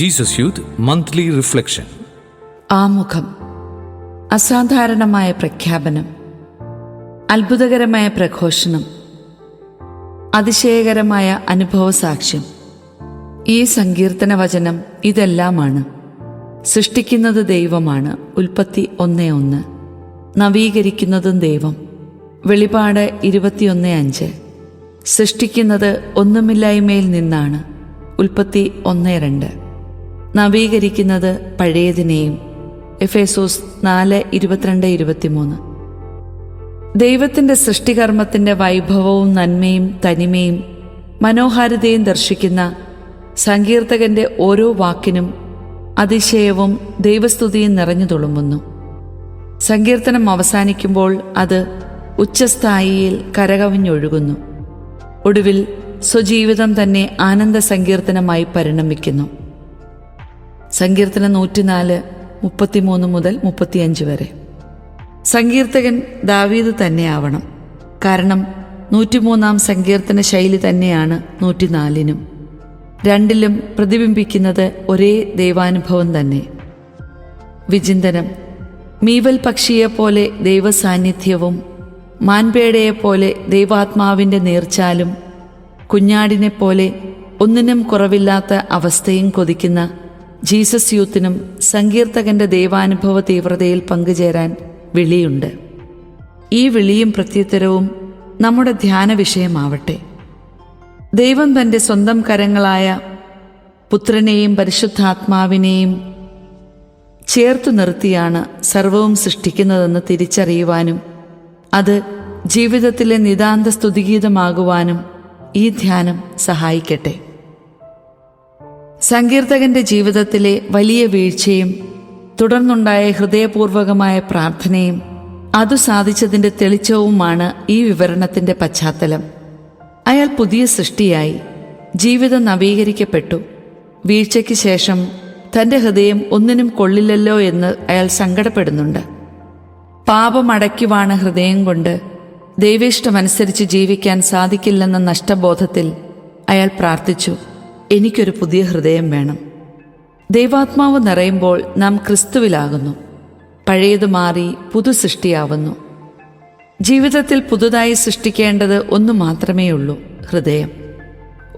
Jesus youth monthly reflection ആമുഖം. അസാധാരണമായ പ്രഖ്യാപനം. അത്ഭുതകരമായ പ്രഘോഷണം. അതിശയകരമായ അനുഭവ സാക്ഷ്യം ഈ സങ്കീർത്തന വചനം ഇതെല്ലാമാണ്. സൃഷ്ടിക്കുന്നത് ദൈവമാണ്. ഉൽപ്പത്തി ഒന്നേ ഒന്ന്. നവീകരിക്കുന്നതും ദൈവം. വെളിപാട് ഇരുപത്തിയൊന്ന് അഞ്ച്. സൃഷ്ടിക്കുന്നത് ഒന്നുമില്ലായ്മയിൽ നിന്നാണ്. ഉൽപ്പത്തി ഒന്ന് രണ്ട്. നവീകരിക്കുന്നത് പഴയതിനെയും. എഫേസോസ് നാല് ഇരുപത്തിരണ്ട് ഇരുപത്തിമൂന്ന്. ദൈവത്തിന്റെ സൃഷ്ടികർമ്മത്തിന്റെ വൈഭവവും നന്മയും തനിമയും മനോഹാരിതയും ദർശിക്കുന്ന സങ്കീർത്തകന്റെ ഓരോ വാക്കിനും അതിശയവും ദൈവസ്തുതിയും നിറഞ്ഞു തുളുമ്പുന്നു. സങ്കീർത്തനം അവസാനിക്കുമ്പോൾ അത് ഉച്ചസ്ഥായിയിൽ കരകവിഞ്ഞൊഴുകുന്നു. ഒടുവിൽ സ്വജീവിതം തന്നെ ആനന്ദ സങ്കീർത്തനമായി പരിണമിക്കുന്നു. സങ്കീർത്തനം നൂറ്റിനാല് മുപ്പത്തിമൂന്ന് മുതൽ മുപ്പത്തിയഞ്ച് വരെ. സങ്കീർത്തകൻ ദാവീദ് തന്നെയാവണം. കാരണം നൂറ്റിമൂന്നാം സങ്കീർത്തന ശൈലി തന്നെയാണ് നൂറ്റിനാലിനും. രണ്ടിലും പ്രതിബിംബിക്കുന്നത് ഒരേ ദൈവാനുഭവം തന്നെ. വിചിന്തനം. മീവൽ പക്ഷിയെപ്പോലെ ദൈവസാന്നിധ്യവും മാൻപേടയെപ്പോലെ ദൈവാത്മാവിന്റെ നേർച്ചാലും കുഞ്ഞാടിനെപ്പോലെ ഒന്നിനും കുറവില്ലാത്ത അവസ്ഥയും കൊതിക്കുന്ന ജീസസ് യൂത്തിനും സങ്കീർത്തകന്റെ ദൈവാനുഭവ തീവ്രതയിൽ പങ്കുചേരാൻ വിളിയുണ്ട്. ഈ വിളിയും പ്രത്യുത്തരവും നമ്മുടെ ധ്യാന വിഷയമാവട്ടെ. ദൈവം തന്റെ സ്വന്തം കരങ്ങളായ പുത്രനെയും പരിശുദ്ധാത്മാവിനെയും ചേർത്തു നിർത്തിയാണ് സർവവും സൃഷ്ടിക്കുന്നതെന്ന് തിരിച്ചറിയുവാനും അത് ജീവിതത്തിലെ നിതാന്ത സ്തുതിഗീതമാകുവാനും ഈ ധ്യാനം സഹായിക്കട്ടെ. സങ്കീർത്തകന്റെ ജീവിതത്തിലെ വലിയ വീഴ്ചയും തുടർന്നുണ്ടായ ഹൃദയപൂർവകമായ പ്രാർത്ഥനയും അതു സാധിച്ചതിന്റെ തെളിച്ചവുമാണ് ഈ വിവരണത്തിന്റെ പശ്ചാത്തലം. അയാൾ പുതിയ സൃഷ്ടിയായി ജീവിതം നവീകരിക്കപ്പെട്ടു. വീഴ്ചയ്ക്ക് ശേഷം തന്റെ ഹൃദയം ഒന്നിനും കൊള്ളില്ലല്ലോ എന്ന് അയാൾ സങ്കടപ്പെടുന്നുണ്ട്. പാപമടയ്ക്കുവാണ് ഹൃദയം കൊണ്ട് ദൈവേഷ്ടമനുസരിച്ച് ജീവിക്കാൻ സാധിക്കില്ലെന്ന നഷ്ടബോധത്തിൽ അയാൾ പ്രാർത്ഥിച്ചു. എനിക്കൊരു പുതിയ ഹൃദയം വേണം. ദൈവാത്മാവ് നിറയുമ്പോൾ നാം ക്രിസ്തുവിലാകുന്നു. പഴയത് മാറി പുതു സൃഷ്ടിയാവുന്നു. ജീവിതത്തിൽ പുതുതായി സൃഷ്ടിക്കേണ്ടത് ഒന്നു മാത്രമേ ഉള്ളൂ ഹൃദയം.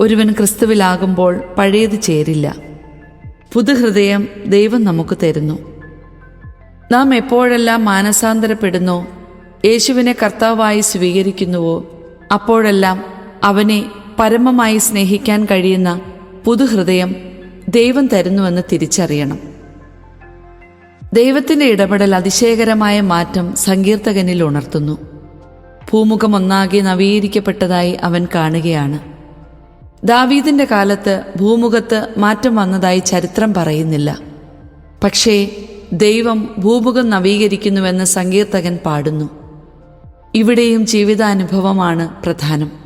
ഒരുവൻ ക്രിസ്തുവിലാകുമ്പോൾ പഴയത് ചേരില്ല. പുതുഹൃദയം ദൈവം നമുക്ക് തരുന്നു. നാം എപ്പോഴെല്ലാം മാനസാന്തരപ്പെടുന്നോ യേശുവിനെ കർത്താവായി സ്വീകരിക്കുന്നുവോ അപ്പോഴെല്ലാം അവനെ പരമമായി സ്നേഹിക്കാൻ കഴിയുന്ന പുതുഹൃദയം ദൈവം തരുന്നുവെന്ന് തിരിച്ചറിയണം. ദൈവത്തിന്റെ ഇടപെടൽ അതിശയകരമായ മാറ്റം സങ്കീർത്തകനിൽ ഉണർത്തുന്നു. ഭൂമുഖം ഒന്നാകെ നവീകരിക്കപ്പെട്ടതായി അവൻ കാണുകയാണ്. ദാവീദിന്റെ കാലത്ത് ഭൂമുഖത്ത് മാറ്റം വന്നതായി ചരിത്രം പറയുന്നില്ല. പക്ഷേ ദൈവം ഭൂമുഖം നവീകരിക്കുന്നുവെന്ന് സങ്കീർത്തകൻ പാടുന്നു. ഇവിടെയും ജീവിതാനുഭവമാണ് പ്രധാനം.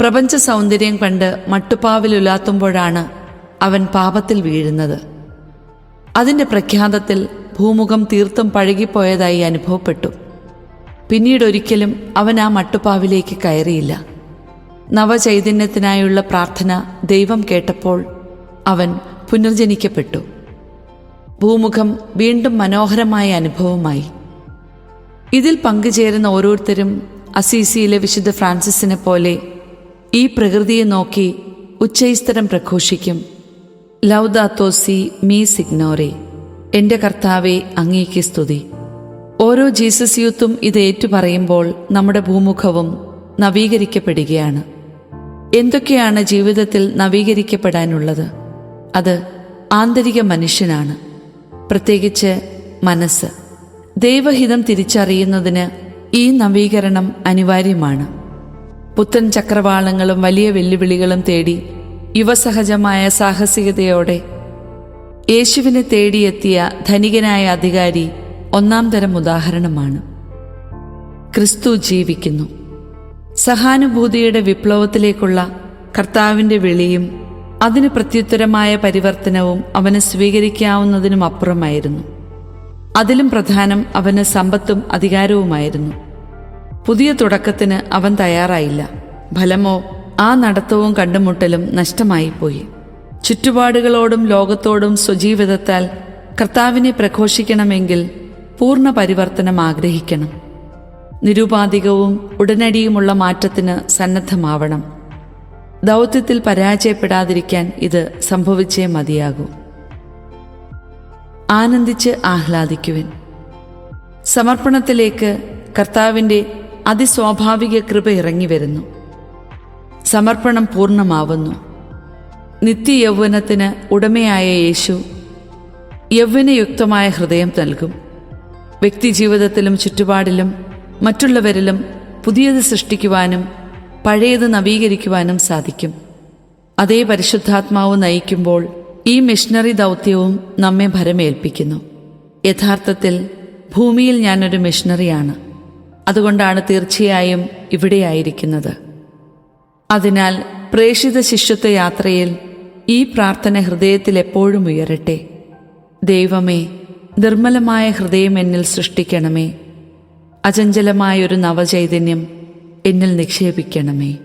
പ്രപഞ്ച സൗന്ദര്യം കണ്ട് മട്ടുപ്പാവിലുലാത്തുമ്പോഴാണ് അവൻ പാപത്തിൽ വീഴുന്നത്. അതിന്റെ പ്രഖ്യാതത്തിൽ ഭൂമുഖം തീർത്തും പഴകിപ്പോയതായി അനുഭവപ്പെട്ടു. പിന്നീടൊരിക്കലും അവൻ ആ മട്ടുപ്പാവിലേക്ക് കയറിയില്ല. നവചൈതന്യത്തിനായുള്ള പ്രാർത്ഥന ദൈവം കേട്ടപ്പോൾ അവൻ പുനർജനിക്കപ്പെട്ടു. ഭൂമുഖം വീണ്ടും മനോഹരമായ അനുഭവമായി ഇതിൽ പങ്കുചേരുന്ന ഓരോരുത്തരും അസീസിയിലെ വിശുദ്ധ ഫ്രാൻസിസിനെ പോലെ ഈ പ്രകൃതിയെ നോക്കി ഉച്ചൈസ്തരം പ്രഘോഷിക്കും. ലൗദാത്തോസി മീ സിഗ്നോറെ എന്റെ കർത്താവെ അങ്ങേക്ക് സ്തുതി. ഓരോ ജീസസ് യൂത്തും ഇത് ഏറ്റുപറയുമ്പോൾ നമ്മുടെ ഭൂമുഖവും നവീകരിക്കപ്പെടുകയാണ്. എന്തൊക്കെയാണ് ജീവിതത്തിൽ നവീകരിക്കപ്പെടാനുള്ളത്? അത് ആന്തരിക മനുഷ്യനാണ്. പ്രത്യേകിച്ച് മനസ്സ്. ദൈവഹിതം തിരിച്ചറിയുന്നതിന് ഈ നവീകരണം അനിവാര്യമാണ്. പുത്തൻ ചക്രവാളങ്ങളും വലിയ വെല്ലുവിളികളും തേടി യുവസഹജമായ സാഹസികതയോടെ യേശുവിനെ തേടിയെത്തിയ ധനികനായ അധികാരി ഒന്നാം തരം ഉദാഹരണമാണ്. ക്രിസ്തു ജീവിക്കുന്നു. സഹാനുഭൂതിയുടെ വിപ്ലവത്തിലേക്കുള്ള കർത്താവിന്റെ വിളിയും അതിന് പ്രത്യുത്തരമായ പരിവർത്തനവും അവന് സ്വീകരിക്കാവുന്നതിനും അപ്പുറമായിരുന്നു. അതിലും പ്രധാനം അവന് സമ്പത്തും അധികാരവുമായിരുന്നു. പുതിയ തുടക്കത്തിന് അവൻ തയ്യാറായില്ല. ഫലമോ ആ നടത്തവും കണ്ടുമുട്ടലും നഷ്ടമായിപ്പോയി. ചുറ്റുപാടുകളോടും ലോകത്തോടും സ്വജീവിതത്താൽ കർത്താവിനെ പ്രഘോഷിക്കണമെങ്കിൽ പൂർണ പരിവർത്തനം ആഗ്രഹിക്കണം. നിരുപാധികവും ഉടനടിയുമുള്ള മാറ്റത്തിന് സന്നദ്ധമാവണം. ദൗത്യത്തിൽ പരാജയപ്പെടാതിരിക്കാൻ ഇത് സംഭവിച്ചേ മതിയാകൂ. ആനന്ദിച്ച് ആഹ്ലാദിക്കുവിൻ. സമർപ്പണത്തിലേക്ക് കർത്താവിന്റെ അതിസ്വാഭാവിക കൃപ ഇറങ്ങി വരുന്നു. സമർപ്പണം പൂർണമാവുന്നു. നിത്യ യൗവനത്തിന് ഉടമയായ യേശു യൗവനയുക്തമായ ഹൃദയം നൽകും. വ്യക്തിജീവിതത്തിലും ചുറ്റുപാടിലും മറ്റുള്ളവരിലും പുതിയത് സൃഷ്ടിക്കുവാനും പഴയത് നവീകരിക്കുവാനും സാധിക്കും. അതേ പരിശുദ്ധാത്മാവ് നയിക്കുമ്പോൾ ഈ മിഷണറി ദൗത്യവും നമ്മെ ഭരമേൽപ്പിക്കുന്നു. യഥാർത്ഥത്തിൽ ഭൂമിയിൽ ഞാനൊരു മിഷണറിയാണ്. അതുകൊണ്ടാണ് തീർച്ചയായും ഇവിടെയായിരിക്കുന്നത്. അതിനാൽ പ്രേഷിത ശിഷ്യത്വ യാത്രയിൽ ഈ പ്രാർത്ഥന ഹൃദയത്തിൽ എപ്പോഴും ഉയരട്ടെ. ദൈവമേ നിർമ്മലമായ ഹൃദയം എന്നിൽ സൃഷ്ടിക്കണമേ. അചഞ്ചലമായൊരു നവചൈതന്യം എന്നിൽ നിക്ഷേപിക്കണമേ.